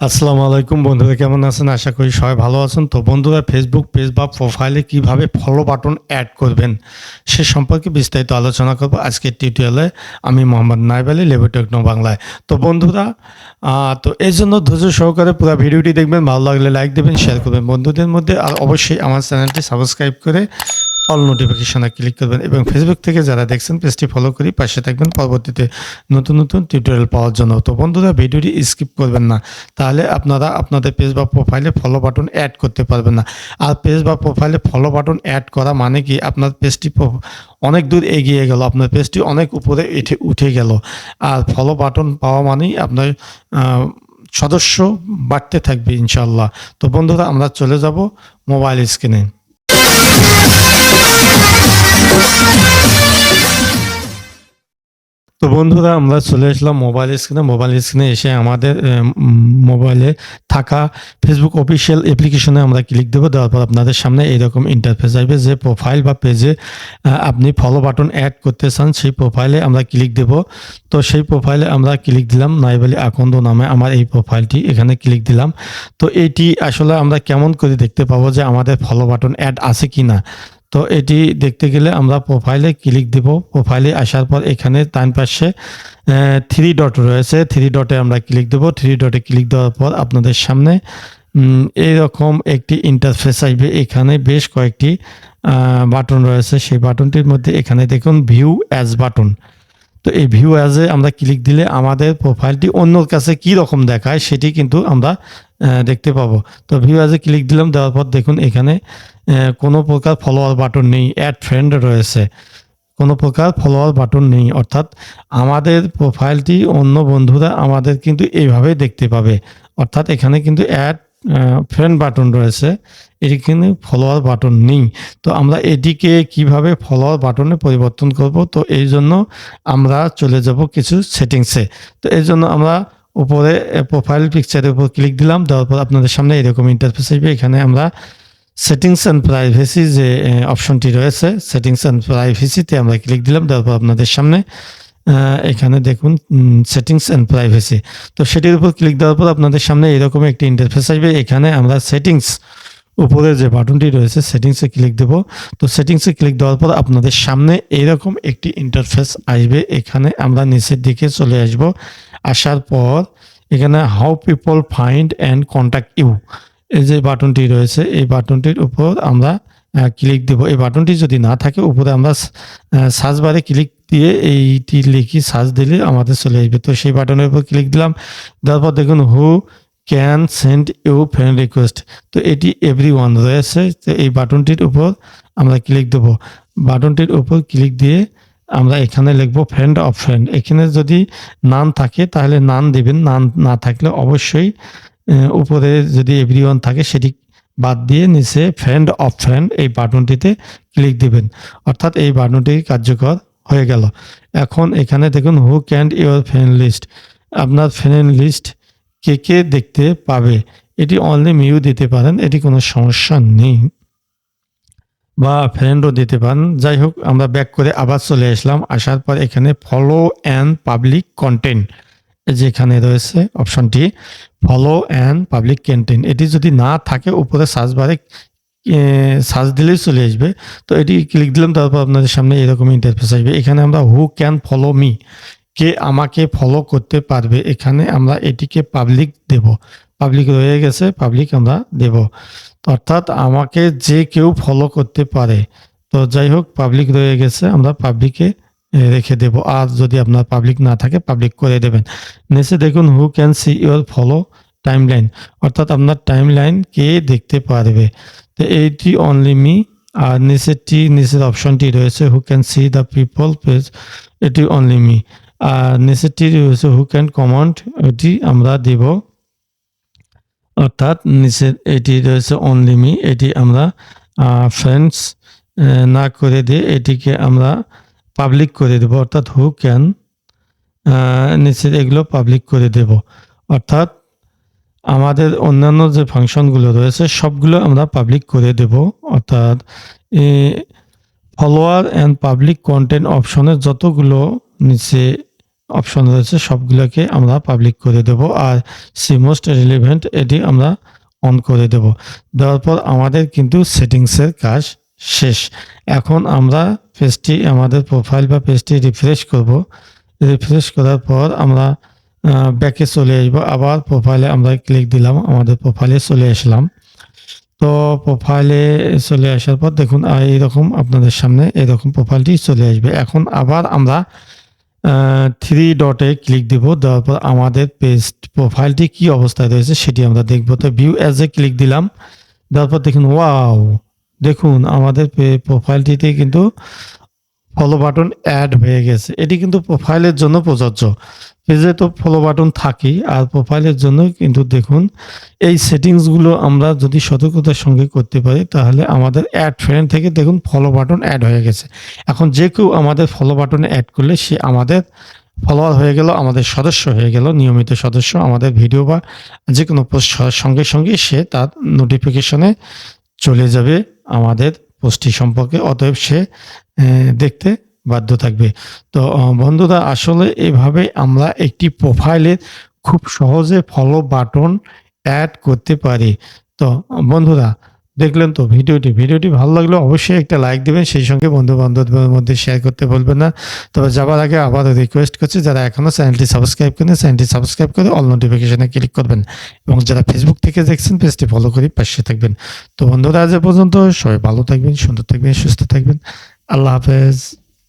আসসালামু আলাইকুম বন্ধুরা, কেমন আছেন? আশা করি সবাই ভালো আছেন। তো বন্ধুরা ফেসবুক পেজ বা প্রোফাইলে কীভাবে ফলো বাটন অ্যাড করবেন সে সম্পর্কে বিস্তারিত আলোচনা করব আজকের টিউটোরিয়ালে আমি মোহাম্মদ নাইব আলী লেবু টেকনো বাংলায়। তো বন্ধুরা তো এই জন্য ধৈর্য সহকারে পুরো ভিডিওটি দেখবেন। ভালো লাগলে লাইক দেবেন শেয়ার করবেন বন্ধুদের মধ্যে। আর অবশ্যই আমার চ্যানেলটি সাবস্ক্রাইব করে অল নোটিফিকেশনে ক্লিক করবেন এবং ফেসবুক থেকে যারা দেখছেন পেজটি ফলো করি পাশে থাকবেন। পরবর্তীতে নতুন নতুন টিউটোরিয়াল পাওয়ার জন্য। তো বন্ধুরা, ভিডিওটি স্কিপ করবেন না। তাহলে আপনারা আপনাদের পেজ বা প্রোফাইলে ফলো বাটন অ্যাড করতে পারবেন না। আর পেজ বা প্রোফাইলে ফলো বাটন অ্যাড করা মানে কি? আপনার পেজটি অনেক দূর এগিয়ে গেল। আপনার পেজটি অনেক উপরে উঠে উঠে গেল। আর ফলো বাটন পাওয়া মানেই আপনার সদস্য বাড়তে থাকবে ইনশাল্লাহ তো বন্ধুরা, আমরা চলে যাব মোবাইল স্ক্রিনে তো বন্ধুরা, আমরা চলে আসলাম মোবাইল স্ক্রিনে মোবাইল স্ক্রিনে এসে আমাদের মোবাইলে থাকা ফেসবুক অফিসিয়াল অ্যাপ্লিকেশনে আমরা ক্লিক দেবো। দেওয়ার পর আপনাদের সামনে এইরকম ইন্টারফেস আসবে। যে প্রোফাইল বা পেজে আপনি ফলো বাটন অ্যাড করতে চান, সেই প্রোফাইলে আমরা ক্লিক দেব। তো সেই প্রোফাইলে আমরা ক্লিক দিলাম, নাইবালি আকন্দ নামে আমার এই প্রোফাইলটি এখানে ক্লিক দিলাম। তো এটি আসলে আমরা কেমন করে দেখতে পাবো যে আমাদের ফলো বাটন অ্যাড আছে কি না তো এটি দেখতে গেলে আমরা প্রোফাইলে ক্লিক দেব। প্রোফাইলে আসার পর এখানে ডান পাশে থ্রি ডট রয়েছে। থ্রি ডটে আমরা ক্লিক দেব। থ্রি ডটে ক্লিক দেওয়ার পর আপনাদের সামনে এইরকম একটি ইন্টারফেস আসবে। এখানে বেশ কয়েকটি বাটন রয়েছে। সেই বাটনটির মধ্যে এখানে দেখুন ভিউ অ্যাজ বাটন তো এই ভিউ অ্যাজে আমরা ক্লিক দিলে আমাদের প্রোফাইলটি অন্যর কাছে কি রকম দেখায় সেটি কিন্তু আমরা দেখতে পাবো। তো ভিউ অ্যাজে ক্লিক দিলাম, দেওয়ার পর দেখুন এখানে কোনো প্রকার ফলোয়ার বাটন নেই অ্যাড ফ্রেন্ড রয়েছে। কোনো প্রকার ফলোয়ার বাটন নেই, অর্থাৎ আমাদের প্রোফাইলটি অন্য বন্ধুরা আমাদের কিন্তু এইভাবে দেখতে পাবে। অর্থাৎ এখানে কিন্তু অ্যাড ফ্রেন্ড বাটন রয়েছে। এখানে ফলোয়ার বাটন নেই। তো আমরা এটিকে কীভাবে ফলোয়ার বাটনে পরিবর্তন করব? তো এই জন্য আমরা চলে যাব কিছু সেটিংসে তো এই জন্য আমরা উপরে প্রোফাইল পিকচারের উপর ক্লিক দিলাম। দেওয়ার পর আপনাদের সামনে এরকম ইন্টারফেস আসবে। এখানে আমরা সেটিংস অ্যান্ড প্রাইভেসি যে অপশনটি রয়েছে সেটিংস অ্যান্ড প্রাইভেসিতে আমরা ক্লিক দিলাম। দেওয়ার পর আপনাদের সামনে এখানে দেখুন সেটিংস অ্যান্ড প্রাইভেসি তো সেটির উপর ক্লিক দেওয়ার পর আপনাদের সামনে এরকম একটি ইন্টারফেস আসবে। এখানে আমরা সেটিংস উপরে যে বাটনটি রয়েছে সেটিংসে ক্লিক দেব। তো সেটিংসে ক্লিক দেওয়ার পর আপনাদের সামনে এইরকম একটি ইন্টারফেস আসবে। এখানে আমরা নিচের দিকে চলে আসব। আসার পর এখানে how people find and contact you এই যে বাটনটি রয়েছে, এই বাটনটির উপর আমরা ক্লিক দেব। এই বাটনটি যদি না থাকে, উপরে আমরা সার্চ বারে ক্লিক দিয়ে এইটি লিখি সার্চ দিলে আমাদের চলে আসবে। তো সেই বাটনের উপর ক্লিক দিলাম। দেওয়ার পর দেখুন who can send you friend request তো এটি এভরি ওয়ান রয়েছে তো এই বাটনটির উপর আমরা ক্লিক দেবো। বাটনটির উপর ক্লিক দিয়ে আমরা এখানে লিখব ফ্রেন্ড অফ ফ্রেন্ড এখানে যদি নান থাকে তাহলে নান দেবেন। নান না থাকলে অবশ্যই উপরে যদি এভরি ওয়ান থাকে সেটি বাদ দিয়ে নিচে ফ্রেন্ড অফ ফ্রেন্ড এই বাটনটিতে ক্লিক দিবেন। অর্থাৎ এই বাটনটি কার্যকর হয়ে গেল। এখন এখানে দেখুন who can your friend list আপনার ফ্রেন্ড লিস্ট কে কে দেখতে পাবে? এটি অনলি মিউ দিতে পারেন, এটি কোনো সমস্যা নেই। বা ফ্রেন্ডও দিতে পারেন। যাই হোক, আমরা ব্যাক করে আবার চলে আসলাম। আসার পর এখানে ফলো অ্যান্ড পাবলিক কন্টেন্ট যেখানে রয়েছে অপশনটি ফলো অ্যান্ড পাবলিক কন্টেন্ট এটি যদি না থাকে, উপরে সার্চ বারে সার্চ দিলেই চলে আসবে। তো এটি ক্লিক দিলাম, তারপর আপনাদের সামনে এরকম ইন্টারফেস আসবে। এখানে আমরা হু ক্যান ফলো মি কে আমাকে ফলো করতে পারবে, এখানে আমরা এটিকে পাবলিক দেব। পাবলিক রয়ে গেছে পাবলিক আমরা দেব। অর্থাৎ আমাকে যে কেউ ফলো করতে পারে, তো যাই হোক পাবলিক রয়ে গেছে, আমরা পাবলিকে রেখে দেব। আর যদি আপনার পাবলিক না থাকে পাবলিক করে দেবেন। নিচে দেখুন who can see your follow timeline অর্থাৎ আপনার টাইম লাইন কে দেখতে পারবে। তো এইটি অনলি মি আর নিচেরটি নিচের অপশনটি রয়েছে who can see the people page এটি অনলি মি আর নিচেরটি রয়েছে হু ক্যান কমান্ড এটি আমরা দিব অর্থাৎ নিচের এটি রয়েছে অনলি মি এটি আমরা ফ্রেন্ডস না করে দিয়ে এটিকে আমরা পাবলিক করে দেব অর্থাৎ হু ক্যান নিচের এগুলো পাবলিক করে দেব অর্থাৎ আমাদের অন্যান্য যে ফাংশনগুলো রয়েছে, সবগুলো আমরা পাবলিক করে দেব। অর্থাৎ ফলোয়ার অ্যান্ড পাবলিক কন্টেন্ট অপশনের যতগুলো নিচে অপশন রয়েছে, সবগুলোকে আমরা পাবলিক করে দেব। আর সি মোস্ট রিলিভেন্ট এটি আমরা অন করে দেব। দেওয়ার পর আমাদের কিন্তু সেটিংসের কাজ শেষ। এখন আমরা পেজটি আমাদের প্রোফাইল বা পেজটি রিফ্রেশ করব। রিফ্রেশ করার পর আমরা ব্যাকে চলে আসব। আবার প্রোফাইলে আমরা ক্লিক দিলাম, আমাদের প্রোফাইলে চলে আসলাম। তো প্রোফাইলে চলে আসার পর দেখুন এইরকম আপনাদের সামনে এরকম প্রোফাইলটি চলে আসবে। এখন আবার আমরা থ্রি ডটে ক্লিক দিব। দেওয়ার পর আমাদের পেজ প্রোফাইলটি কি অবস্থায় রয়েছে সেটি আমরা দেখব। তো ভিউ অ্যাজ এ ক্লিক দিলাম। দেওয়ার পর দেখুন ওয়াও দেখুন, আমাদের প্রোফাইলটিতে কিন্তু ফলো বাটন অ্যাড হয়ে গেছে। এটি কিন্তু প্রোফাইলের জন্য প্রযোজ্য। পেজে তো ফলো বাটন থাকেই, আর প্রোফাইলের জন্য কিন্তু দেখুন, এই সেটিংসগুলো আমরা যদি সতর্কতার সঙ্গে করতে পারি, তাহলে আমাদের অ্যাড ফ্রেন্ড থেকে দেখুন ফলো বাটন অ্যাড হয়ে গেছে। এখন যে কেউ আমাদের ফলো বাটনে অ্যাড করলে, সে আমাদের ফলোয়ার হয়ে গেল, আমাদের সদস্য হয়ে গেল, নিয়মিত সদস্য, আমাদের ভিডিও বা যে কোনো পোস্ট সঙ্গে সঙ্গে সে তার নোটিফিকেশনে চলে যাবে আমাদের পোস্টটি সম্পর্কে, অতএব সে দেখতে বাধ্য থাকবে। তো বন্ধুরা, আসলে এভাবে আমরা একটি প্রোফাইলে খুব সহজে ফলো বাটন অ্যাড করতে পারি। তো, বন্ধুরা দেখলেন তো ভিডিওটি। ভিডিওটি ভালো লাগলে অবশ্যই একটা লাইক দেবেন, সেই সঙ্গে বন্ধু বান্ধবদের মধ্যে শেয়ার করতে বলবেন না। তবে যাবার আগে আবারও রিকোয়েস্ট করছি, যারা এখনও চ্যানেলটি সাবস্ক্রাইব করেন চ্যানেলটি সাবস্ক্রাইব করে অল নোটিফিকেশানে ক্লিক করবেন এবং যারা ফেসবুক থেকে দেখছেন পেজটি ফলো করে পাশে থাকবেন। তো বন্ধুরা, আজ পর্যন্ত সবাই ভালো থাকবেন, সুন্দর থাকবেন, সুস্থ থাকবেন। আল্লাহ হাফেজ।